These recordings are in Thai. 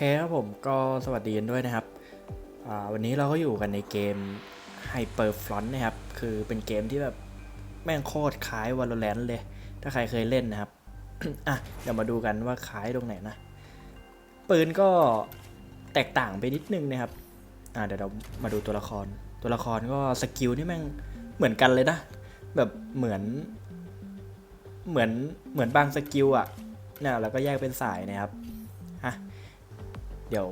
เคครับผมก็สวัสดีกันด้วยนะครับ วันนี้เราก็อยู่กันในเกม Hyper Front นะครับ คือเป็นเกมที่แบบแม่งโคตรคล้าย Valorant เลย ถ้าใครเคยเล่นนะครับ อะ เดี๋ยวมาดูกันว่าคล้ายตรงไหนนะ ปืนก็แตกต่างไปนิดนึงนะครับ อ่าเดี๋ยวเรามาดูตัวละคร ตัวละครก็สกิลนี่แม่งเหมือนกันเลยนะ แบบเหมือน เหมือนเหมือนบางสกิลอะเนี่ยเราก็แยกเป็นสายนะครับ เดี๋ยว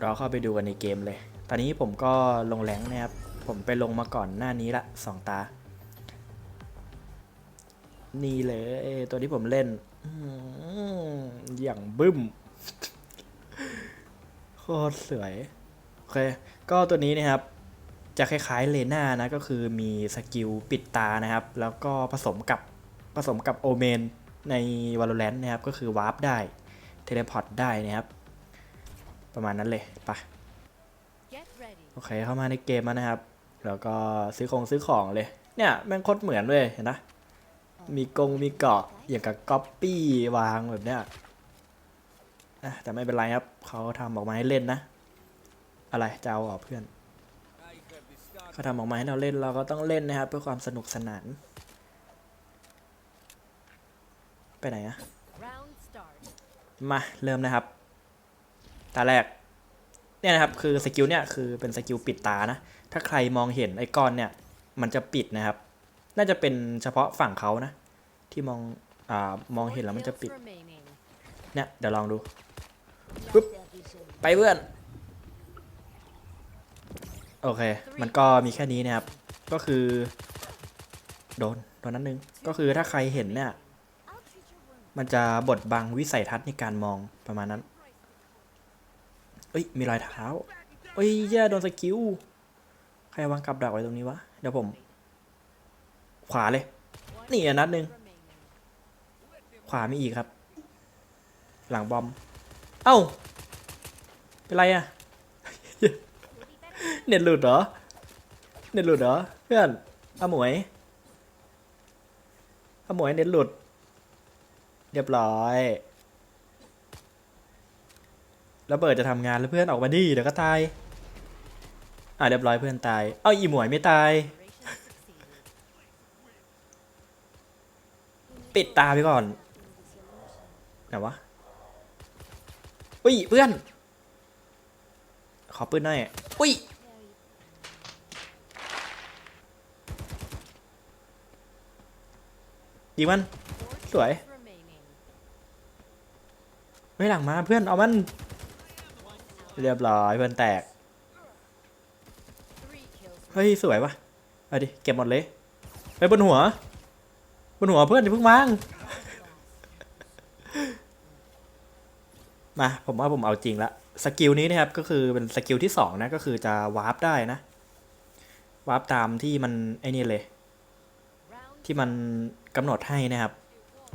เราเข้าไปดูกันในเกมเลย ตอนนี้ผมก็ลงแรงนะครับ ผมไปลงมาก่อนหน้านี้ละสองตา นี่เลยตัวที่ผมเล่นอื้อหืออย่างบึ้ม โคตรสวย โอเค ก็ตัวนี้นะครับ จะคล้ายๆเลน่านะ ก็คือมีสกิลปิดตานะครับ แล้วก็ผสมกับผสมกับโอเมนใน Valorant นะครับ ก็คือวาร์ปได้ เทเลพอร์ตได้นะครับ ประมาณนั้นเลยไปะ Get ready. โอเคเข้ามาในเกมแล้วนะครับ แล้วก็ซื้อของซื้อของเลย เนี่ยแม่งโคตรเหมือนเลยเห็นนะมีกงมีเกาะอย่างกับก๊อปปี้วางแบบเนี้ยอะแต่ไม่เป็นไรครับเขาทำออกมาให้เล่นนะ อะไรจะเอาเหรอเพื่อนเขาทำออกมาให้เราเล่นเราก็ต้องเล่นนะครับ เพื่อความสนุกสนาน ไปไหนอะ Round start. มาเริ่มนะครับ ตาแรกเนี่ยนะครับคือสกิลเนี่ยคือเป็นสกิลปิดตานะถ้าใครมองเห็นไอ้ก้อนเนี่ยมันจะปิดนะครับ น่าจะเป็นเฉพาะฝั่งเขานะ ที่มองอ่ามองเห็นแล้วมันจะปิดเนี่ยเดี๋ยวลองดูปึ๊บไปเพื่อนโอเค มันก็มีแค่นี้นะครับ ก็คือ โดนโดนนั้นนึง ก็คือถ้าใครเห็นเนี่ย มันจะบดบังวิสัยทัศน์ในการมองประมาณนั้น เอ้ย มีรอยเท้าเอ้ยแย่โดนสกิล ใครวางกับดักไว้ตรงนี้วะ เดี๋ยวผม ขวาเลย นี่อะนัดหนึ่ง ขวาไมีอีกครับ หลังบอม เอ้า เป็นไรอะเน็ตหลุดเหรอ เน็ตหลุดเหรอ เพื่อนอาหมวยอาหมวยเน็ตหลุด เรียบร้อย ระเบิดจะทำงานแล้วเพื่อนออกมาดิเดี๋ยวก็ตาย อะเรียบร้อยเพื่อนตาย เอ้าอีหมวยไม่ตาย ปิดตาไปก่อนไหนวะอุ้ยเพื่อน ขอปืนหน่อยอุ้ยยิงมัน สวย ไม่หลังมาเพื่อนเอามัน เรียบร้อยเพื่อนแตก เฮ้ย สวยปะเอาดิ เก็บหมดเลย ไปบนหัว บนหัวเพื่อนอย่าเพิ่งวาง มา ผมว่าผมเอาจริงละ สกิลนี้นะครับ ก็คือเป็นสกิลที่สองนะ ก็คือจะวาร์ปได้นะ วาร์ปตามที่มันไอ้นี่เลย ที่มันกำหนดให้นะครับ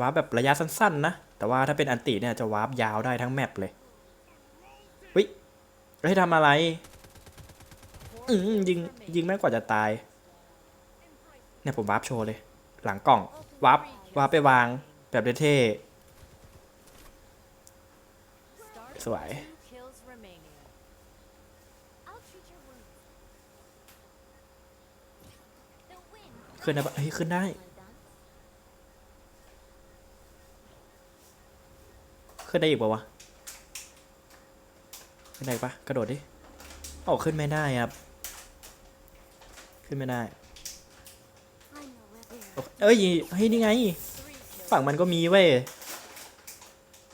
วาร์ปแบบระยะสั้นๆนะ แต่ว่าถ้าเป็นอันติเนี่ยจะวาร์ปยาวได้ทั้งแมปเลย เฮ้ยทำอะไรอืมยิงยิงแม่กว่าจะตาย เนี่ยผมวาร์ปโชว์เลย หลังกล่องวาร์ปวาร์ปไปวางแบบเท่สวยขึ้นได้ปะเฮ้ยขึ้นได้ ขึ้นได้อีกปะวะ ขึ้นได้ปะกระโดดดิโอ้ขึ้นไม่ได้ครับ ขึ้นไม่ได้เอ้ยเฮ้ยนี่ไง ฝั่งมันก็มีเว้ย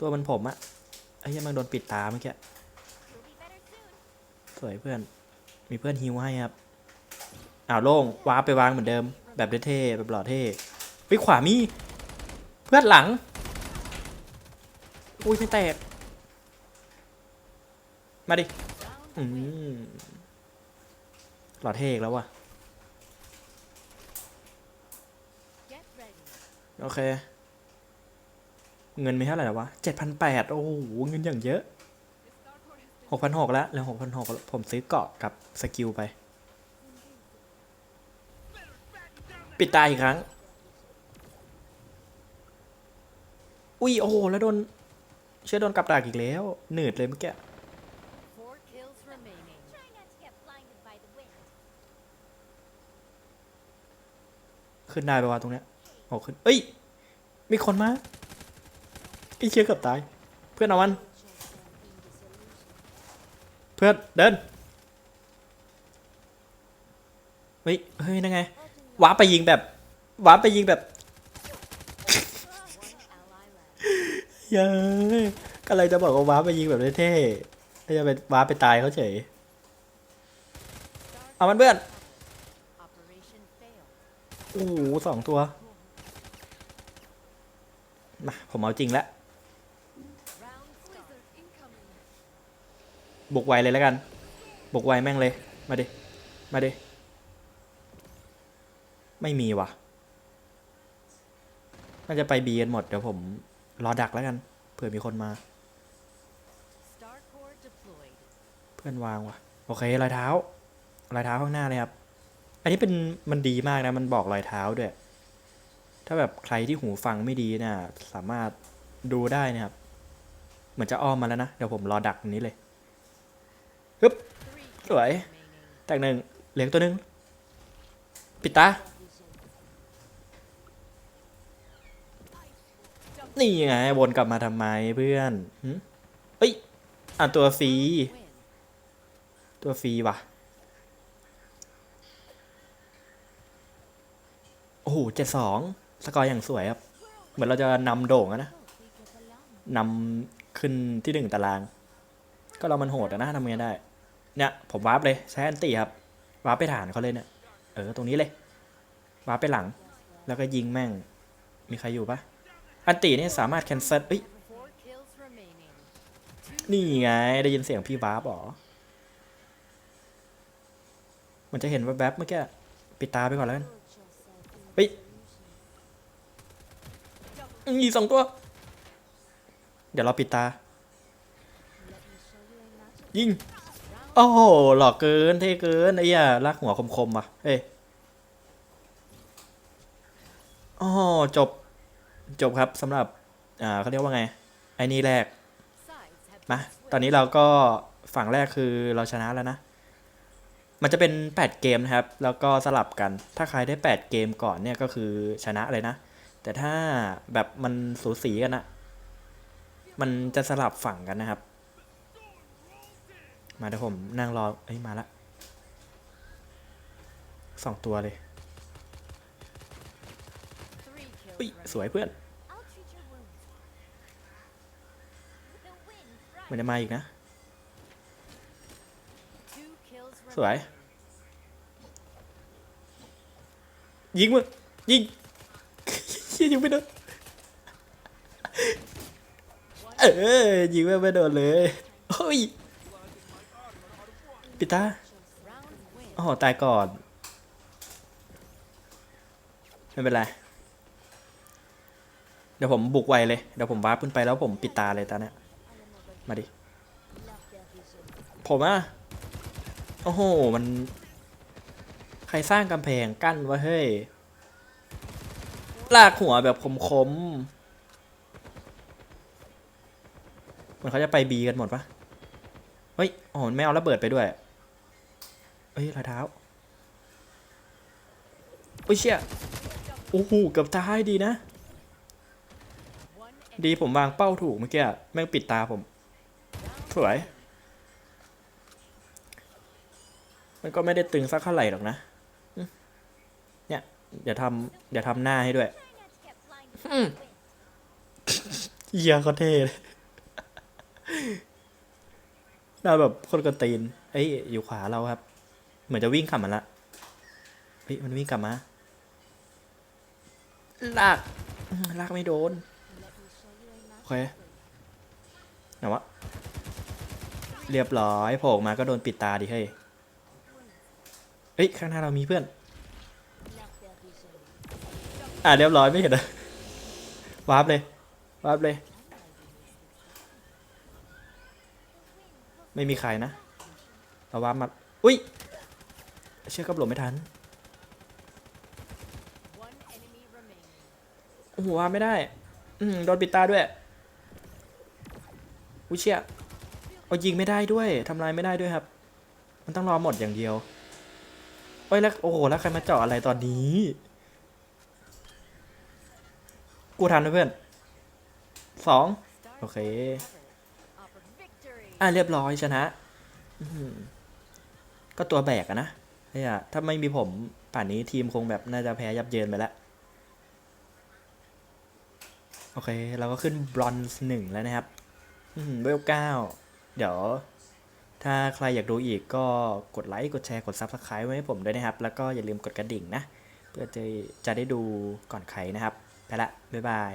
ตัวมันผมอะไอ้เฮ้ยังมันโดนปิดตาเมื่อกี้สวยเพื่อน มีเพื่อนฮิวให้ครับ อ้าวโล่งวาร์ปไปวางเหมือนเดิม แบบเท่แบบหล่อเท่ไปขวามี เพื่อนหลัง อุ้ยไม่แตก มาดิ อืมหล่อเทกแล้วว่ะโอเค เงินมีเท่าไหร่แล้ววะเจ็ดพันแปดโอ้โห เงินอย่างเยอะหกพันหกแล้วแล้วหกพันหกผมซื้อเกาะกับสกิลไป ปิดตาอีกครั้ง อุ้ย โอ้โห แล้วโดน เชื่อโดนกับดักอีกแล้ว หนืดเลยเมื่อกี้ ขึ้นได้ไปว่าตรงเนี้ยโอ้ขึ้น เอ้ย มีคนมาไอ้เชี่ยเกือบตาย เพื่อนเอามัน เพื่อนเดิน เฮ้ย เฮ้ยนั่นไงว้าไปยิงแบบว้าไปยิงแบบเย้ยก็เลยจะบอกว่าว้าไปยิงแบบเท่ๆแล้วจะเป็นวาไปตายเขาเฉย เอามันเพื่อน โอ้โหสองตัวมาผมเอาจริงแล้วบุกไวเลยแล้วกันบุกไวแม่งเลย มาดิ มาดิ ไม่มีว่ะ น่าจะไปบีกันหมด เดี๋ยวผมรอดักแล้วกัน เผื่อมีคนมา เพื่อนวางว่ะ โอเครอยเท้ารอยเท้าข้างหน้าเลยครับ อันนี้เป็นมันดีมากนะ มันบอกรอยเท้าด้วย ถ้าแบบใครที่หูฟังไม่ดีนะสามารถดูได้นะครับ เหมือนจะอ้อมมาแล้วนะ เดี๋ยวผมรอดักนี้เลยฮึบสวยแตกหนึ่งเหลืองตัวหนึ่งปิดตา นี่ไงวนกลับมาทำไมเพื่อนหึเอ้ยอะตัวฟรีตัวฟรีว่ะ อ้โหเจ็ดสองสกอร์อย่างสวยครับ เหมือนเราจะนำโด่งอะนะนำขึ้นที่หนึ่งตาราง ก็เรามันโหดนะทำไงได้ เนี่ยผมวาร์ปเลยใช้อันตีครับวาร์ปไปฐานเขาเลยเนี่ย เออตรงนี้เลยวาร์ปไปหลัง แล้วก็ยิงแม่ง มีใครอยู่ปะอันตีนี่สามารถแคนเซิลเอ้ยนี่ไงได้ยินเสียงพี่วาร์ปหรอ มันจะเห็นแวบๆเมื่อกี้ปิดตาไปก่อนแล้วกัน เฮ้ยมีสองตัว เดี๋ยวเราปิดตา ยิง โอ้โห หลอกเกิน เท่เกิน ไอ้เหี้ยลากหัวคมๆว่ะเฮ้ยอ๋อจบ จบครับสำหรับ อ่าเขาเรียกว่าไง ไอ้นี่แรก มา ตอนนี้เราก็ฝั่งแรกคือเราชนะแล้วนะ มันจะเป็น 8 เกมนะครับ แล้วก็สลับกัน ถ้าใครได้ 8 เกมก่อนเนี่ยก็คือชนะเลยนะ แต่ถ้าแบบมันสูสีกันอะมันจะสลับฝั่งกันนะครับ มาเดี๋ยวผมนั่งรอ เอ้ยมาละสองตัวเลย three kills อุ้ย remaining. สวยเพื่อน I'll treat your wounds. The wind มันจะมาอีกนะ Two kills สวย ยิงมึงยิงยิงไม่โดนเออยิงไม่ไม่โดนเลยโอ้ยปิตาโอ้โหตายก่อน ไม่เป็นไร เดี๋ยวผมบุกไวเลย เดี๋ยวผมวาร์ปขึ้นไปแล้วผมปิดตาเลยตอนเนี้ยมาดิ ผมอะ โอ้โห มัน ใครสร้างกำแพงกั้นวะเฮ้ย ลากหัวแบบคมๆเหมือนเขาจะไปบีกันหมดปะเฮ้ยโอ้โหไม่เอาระเบิดไปด้วย เฮ้ยรอยเท้าโอ้ยเชี่ยโอ้โหเกือบตายดีนะ ดีผมวางเป้าถูกเมื่อกี้แม่งปิดตาผม สวย มันก็ไม่ได้ตึงสักเท่าไหร่หรอกนะ เนี่ยเดี๋ยวทำเดี๋ยวทำหน้าให้ด้วยเหี้ยเขาเท่เลยหน้าแบบคนกระตีนเอ้ยอยู่ขวาเราครับ เหมือนจะวิ่งกลับมาละเฮ้ยมันวิ่งกลับมาลากลากไม่โดนโอเคไหนวะเรียบร้อยโผล่มาก็โดนปิดตาดิเฮ้ย ฮ้ยข้างหน้าเรามีเพื่อน อ่าเรียบร้อยไม่เห็นเหรอะวาร์ปเลยวาร์ปเลย ไม่มีใครนะเราวาร์ปมา อุ้ย เชื่อกับหลบไม่ทัน โอ้โหวาร์ปไม่ได้ อืมโดนปิดตาด้วยอุ้ยเชี่ยเอายิงไม่ได้ด้วยทำลายไม่ได้ด้วยครับ มันต้องรอหมดอย่างเดียว เอ้ยแล้วโอ้โหแล้วใครมาเจาะอะไรตอนนี้ กูทันนะเพื่อนสองโอเค อะเรียบร้อยชนะก็ตัวแบกอะนะเนี่ยถ้าไม่มีผมป่านนี้ทีมคงแบบน่าจะแพ้ยับเยินไปแล้วโอเค เราก็ขึ้นบรอนซ์หนึ่งแล้วนะครับอื้อหือเวลเก้า เดี๋ยว ถ้าใครอยากดูอีกก็กดไลค์ กดแชร์ กด Subscribe ไว้ให้ผมด้วยนะครับ แล้วก็อย่าลืมกดกระดิ่งนะ เพื่อจะจะได้ดูก่อนใครนะครับ ไปละ บ๊ายบาย